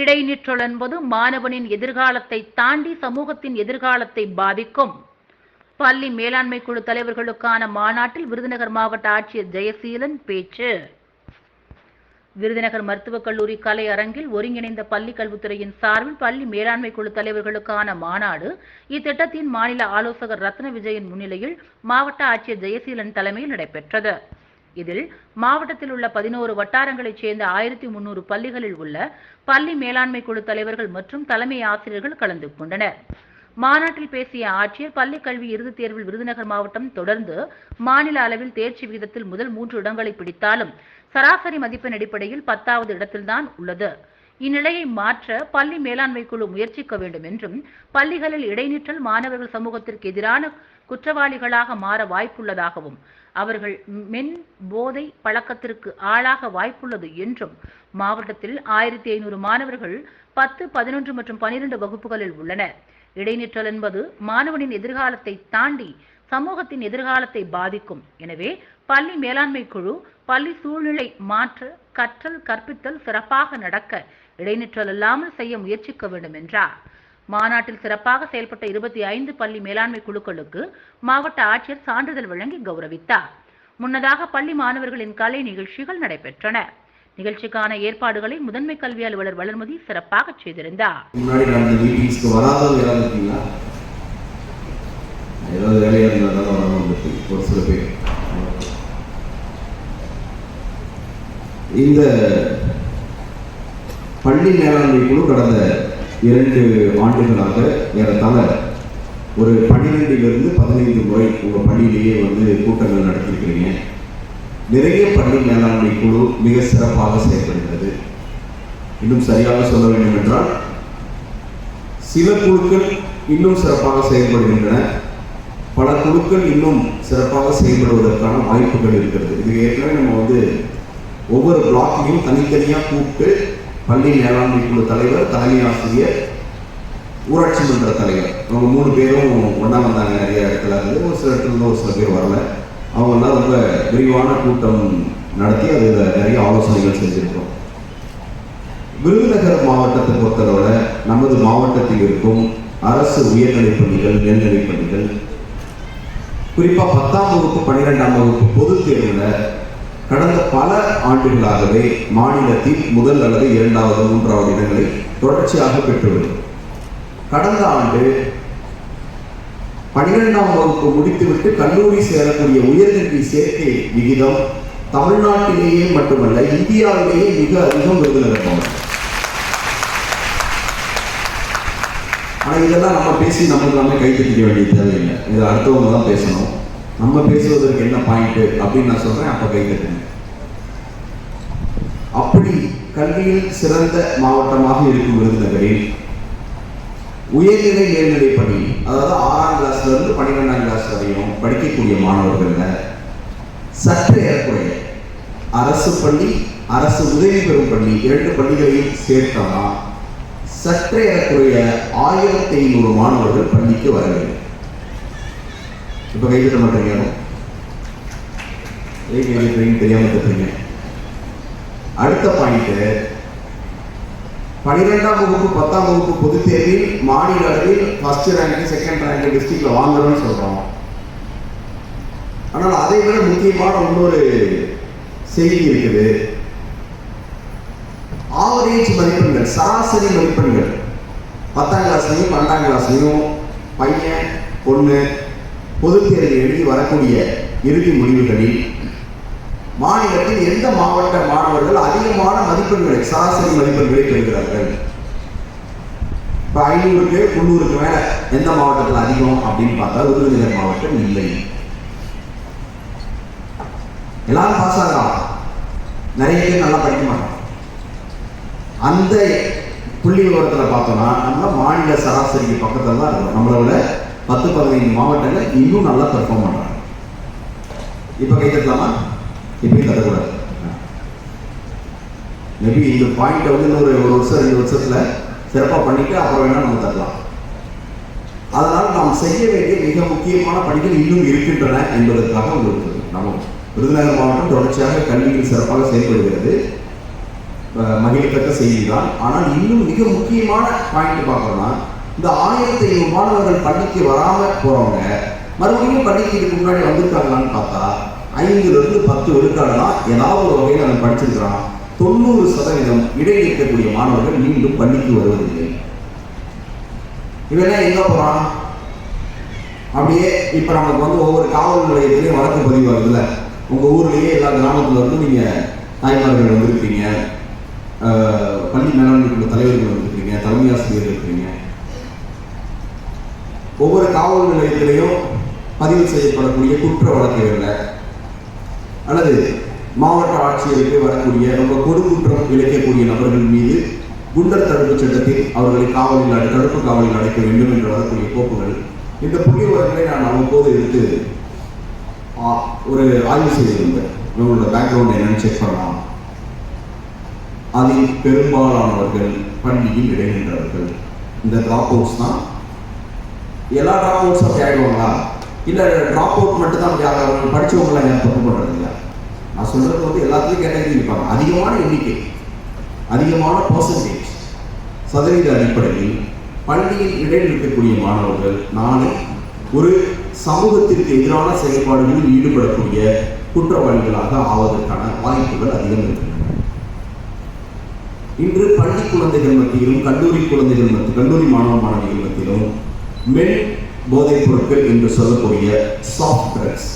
இடைநிற்றல் என்பது மாணவனின் எதிர்காலத்தை தாண்டி சமூகத்தின் எதிர்காலத்தை பாதிக்கும். பள்ளி மேலாண்மை குழு தலைவர்களுக்கான மாநாட்டில் விருதுநகர் மாவட்ட ஆட்சியர் ஜெயசீலன் பேச்சு. விருதுநகர் மருத்துவக் கல்லூரி கலை அரங்கில் ஒருங்கிணைந்த பள்ளி கல்வித்துறையின் சார்பில் பள்ளி மேலாண்மை குழு தலைவர்களுக்கான மாநாடு இத்திட்டத்தின் மாநில ஆலோசகர் ரத்ன விஜயன் முன்னிலையில் மாவட்ட ஆட்சியர் ஜெயசீலன் தலைமையில் நடைபெற்றது. இதில் மாவட்டத்தில் உள்ள பதினோரு வட்டாரங்களைச் சேர்ந்த ஆயிரத்தி முன்னூறு பள்ளிகளில் உள்ள பள்ளி மேலாண்மை குழு தலைவர்கள் மற்றும் தலைமை ஆசிரியர்கள் கலந்து கொண்டனர். மாநாட்டில் பேசிய ஆட்சியர் பள்ளி கல்வி இறுதித் தேர்வில் விருதுநகர் மாவட்டம் தொடர்ந்து மாநில அளவில் தேர்ச்சி விகிதத்தில் முதல் மூன்று இடங்களை பிடித்தாலும் சராசரி மதிப்பெண் அடிப்படையில் பத்தாவது இடத்தில்தான் உள்ளது. இந்நிலையை மாற்ற பள்ளி மேலாண்மை குழு முயற்சிக்க வேண்டும் என்றும் பள்ளிகளில் இடைநிற்றல் மாணவர்கள் சமூகத்திற்கு எதிரான குற்றவாளிகளாக மாற வாய்ப்புள்ளதாகவும் அவர்கள் மென் போதை பழக்கத்திற்கு ஆளாக வாய்ப்புள்ளது என்றும் மாவட்டத்தில் ஆயிரத்தி ஐநூறு மாணவர்கள் பத்து பதினொன்று மற்றும் பனிரெண்டு வகுப்புகளில் உள்ளனர். இடைநிற்றல் என்பது மாணவனின் எதிர்காலத்தை தாண்டி சமூகத்தின் எதிர்காலத்தை பாதிக்கும். எனவே பள்ளி மேலாண்மை குழு பள்ளி சூழ்நிலை மாற்ற கற்றல் கற்பித்தல் சிறப்பாக நடக்க இடைநிற்றல் இல்லாமல் செய்ய முயற்சிக்க வேண்டும் என்றார் மாநாட்டில் சிறப்பாக செயல்பட்ட இருபத்தி ஐந்து பள்ளி மேலாண்மை குழுக்களுக்கு மாவட்ட ஆட்சியர் சான்றிதழ் வழங்கி கௌரவித்தார். முன்னதாக பள்ளி மாணவர்களின் கலை நிகழ்ச்சிகள் நடைபெற்றன. நிகழ்ச்சிக்கான ஏற்பாடுகளை முதன்மை கல்வி அலுவலர் வளர்மதி சிறப்பாக செய்திருந்தார். ஏதாவது வேலையாக இருந்தால் வரணும் வராமல் வந்துருக்கு ஒரு சில பேர். இந்த பள்ளி மேலாண்மை குழு கடந்த இரண்டு ஆண்டுகளாக ஏறத்தாழ ஒரு பன்னிரெண்டிலிருந்து பதினைந்து முறை உங்கள் பள்ளியிலேயே வந்து கூட்டங்கள் நடத்திருக்கிறீங்க. நிறைய பள்ளி மேலாண்மை குழு மிக சிறப்பாக செயல்படுகிறது. இன்னும் சரியாக சொல்ல வேண்டும் என்றால் சில குழுக்கள் இன்னும் சிறப்பாக செயல்படுகின்றன. பல குழுக்கள் இன்னும் சிறப்பாக செயல்படுவதற்கான வாய்ப்புகள் இருக்கிறது. இது ஏற்கனவே நம்ம வந்து ஒவ்வொரு பிளாக்கையும் தனித்தனியாக கூப்பிட்டு பள்ளி மேலாண்மை குழு தலைவர் தலைமை ஆசிரியர் ஊராட்சி மன்ற தலைவர். அவங்க மூணு பேரும் ஒன்றா வந்தாங்க நிறைய இடத்துல. இருந்து ஒரு சில இடத்துல இருந்து ஒரு சில பேர் வரல. அவங்கெல்லாம் ரொம்ப விரிவான கூட்டம் நடத்தி அதில் நிறைய ஆலோசனைகள் செஞ்சுருக்கோம். விருதுநகர் மாவட்டத்தை பொறுத்தளவில் நமது மாவட்டத்தில் இருக்கும் அரசு உயர்நிலைப் பள்ளிகள் மேல்நிலைப் பள்ளிகள் குறிப்பாக பத்தாம் வகுப்பு பன்னிரெண்டாம் வகுப்பு பொதுத் தேர்வில் கடந்த பல ஆண்டுகளாகவே மாநிலத்தில் முதல் அல்லது இரண்டாவது மூன்றாவது இடங்களை தொடர்ச்சியாக பெற்றுள்ளது. கடந்த ஆண்டு பன்னிரெண்டாம் வகுப்பு முடித்துவிட்டு கல்லூரி சேரக்கூடிய உயர்கல்வி சேர்க்கை விகிதம் தமிழ்நாட்டிலேயே மட்டுமல்ல இந்தியாவிலேயே மிக அதிகம் விருதுநகர் மாவட்டம் ஆனால் இதெல்லாம் நம்ம பேசி நம்மளுக்கு நம்ம கை தட்டிக்க வேண்டிய தேவையில்லை. இது அடுத்தவங்க தான் பேசணும். நம்ம பேசுவதற்கு என்ன பாயிண்ட் அப்படின்னு நான் சொல்றேன் அப்போ கை தட்டுங்க. அப்படி கல்வியில் சிறந்த மாவட்டமாக இருக்கும் விருதுநகரில் உயர்நிலை மேல்நிலை பணி அதாவது ஆறாம் கிளாஸ்ல இருந்து பன்னிரெண்டாம் கிளாஸ் வரையும் படிக்கக்கூடிய மாணவர்கள்ல சற்று ஏற்புடைய அரசு பள்ளி அரசு உதவி பெறும் பள்ளி இரண்டு பள்ளிகளையும் சேர்க்கலாம் சற்றே ஏறக்குறைய ஆயிரத்தி ஐநூறு மாணவர்கள் பள்ளிக்கு வர வேண்டும். இப்போ கைவிட்ட மாட்டேங்க? தெரியாமல் தட்டுறீங்க. அடுத்த பாயிண்ட்டு பன்னிரெண்டாம் வகுப்பு பத்தாம் வகுப்பு பொதுத் தேர்வில் மாநில அளவில் ஃபர்ஸ்ட் ரேங்க் செகண்ட் ரேங்க் டிஸ்ட்ரிக்ட்ல வாங்குறோம்னு சொல்றோம். ஆனால் அதை விட முக்கியமான இன்னொரு செய்தி இருக்குது. ஆவரேஜ் மதிப்பெண்கள் சராசரி மதிப்பெண்கள். பத்தாம் கிளாஸ்லையும் பன்னெண்டாம் கிளாஸ்லையும் பையன் பொண்ணு பொதுத் தேர்வு எழுதி வரக்கூடிய இறுதி முடிவுகளில் மாநிலத்தில் எந்த மாவட்ட மாணவர்கள் அதிகமான மதிப்பெண்களை சராசரி மதிப்பெண்களை பெறுகிறார்கள்? இப்போ ஐநூறுக்கு முந்நூறுக்கு மேல எந்த மாவட்டத்தில் அதிகம் அப்படின்னு பார்த்தா விருதுநகர் மாவட்டம் இல்லை. எல்லாரும் பாஸ் ஆகலாம். நிறைய பேர் நல்லா படிக்க மாட்டாங்க. அந்த புள்ளி விவரத்தில் பார்த்தோம்னா நம்ம மாநில சராசரிக்கு பக்கத்தில் தான் இருக்கோம். நம்மளை விட பத்து பதினைந்து மாவட்டங்கள் இன்னும் நல்லா பெர்ஃபார்ம் பண்ணுறாங்க இப்போ கை தட்டலாமா? இப்பயும் தட்டக்கூடாது. மேபி இந்த பாயிண்ட்டை வந்து இன்னொரு ஒரு வருஷம் ரெண்டு வருஷத்தில் சிறப்பாக பண்ணிட்டு அப்புறம் வேணால் நம்ம தரலாம் அதனால் நாம் செய்ய வேண்டிய மிக முக்கியமான பணிகள் இன்னும் இருக்கின்றன என்பதற்காக உங்களுக்கு நம்ம விருதுநகர் மாவட்டம் தொடர்ச்சியாக கல்வியில் சிறப்பாக செயல்படுகிறது. மகிழத்தக்க செய்தி தான் ஆனால் இன்னும் மிக முக்கியமான பாயிண்ட் பார்க்கணும்னா இந்த ஆயிரத்தி ஐநூறு மாணவர்கள் பள்ளிக்கு வராம போறவங்க மறுபடியும் பள்ளிக்கு இதுக்கு முன்னாடி வந்திருக்காங்களான்னு பார்த்தா ஐந்துல இருந்து பத்து விழுக்காடுனா ஏதாவது ஒரு வகையில் அவன் படிச்சிருக்கிறான். தொண்ணூறு சதவீதம் இடைநிற்கக்கூடிய மாணவர்கள் மீண்டும் பள்ளிக்கு வருவதில்லை. இவெல்லாம் எங்க போறான்? அப்படியே இப்ப நமக்கு வந்து ஒவ்வொரு காவல் நிலையத்திலையும் வழக்கு பதிவு ஆகுதுல்ல உங்க ஊர்லயே எல்லா கிராமத்துல இருந்து நீங்க தாய்மார்கள் வந்திருக்கீங்க. பள்ளி மேலாண்மை குழு தலைவர்கள் வந்திருக்கீங்க தலைமை ஆசிரியர் இருக்கிறீங்க. ஒவ்வொரு காவல் நிலையத்திலையும் பதிவு செய்யப்படக்கூடிய குற்ற வழக்குகள்ல அல்லது மாவட்ட ஆட்சியருக்கு வரக்கூடிய ரொம்ப கொடுங்குற்றம் இழைக்கக்கூடிய நபர்கள் மீது குண்டர் தடுப்பு சட்டத்தில் அவர்களை காவலில் அடை தடுப்பு காவலில் அடைக்க வேண்டும் என்று வரக்கூடிய கோப்புகள். இந்த புள்ளி விவரங்களை நான் அவ்வப்போது எடுத்து ஒரு ஆய்வு செய்திருந்தேன். இவங்களோட பேக்ரவுண்ட் என்னன்னு செக் பண்ணலாம். அதில் பெரும்பாலானவர்கள் பள்ளியில் இடைகின்றவர்கள் இந்த ட்ராப் அவுட்ஸ் தான். எல்லா ட்ராப் அவுட்ஸும் அப்படி ஆகிடுவாங்களா இல்லை ட்ராப் அவுட் மட்டும் தான் அப்படி ஆகிறாங்க படித்தவங்களாம் யாரும் தப்பு பண்ணுறது இல்லையா நான் சொல்கிறது வந்து எல்லாத்துலேயும் கேட்டகரி இருப்பாங்க. அதிகமான எண்ணிக்கை அதிகமான பர்சன்டேஜ் சதவீத அடிப்படையில் பள்ளியில் இடைநிற்கக்கூடிய மாணவர்கள் நாளை ஒரு சமூகத்திற்கு எதிரான செயல்பாடுகளில் ஈடுபடக்கூடிய குற்றவாளிகளாக ஆவதற்கான வாய்ப்புகள் அதிகம் இருக்கின்றன. இன்று பள்ளி குழந்தைகள் மத்தியிலும் கல்லூரி குழந்தைகள் மத்தி கல்லூரி மாணவ மாணவிகள் மத்தியிலும் மென் போதைப் பொருட்கள் என்று சொல்லக்கூடிய சாஃப்ட் ட்ரக்ஸ்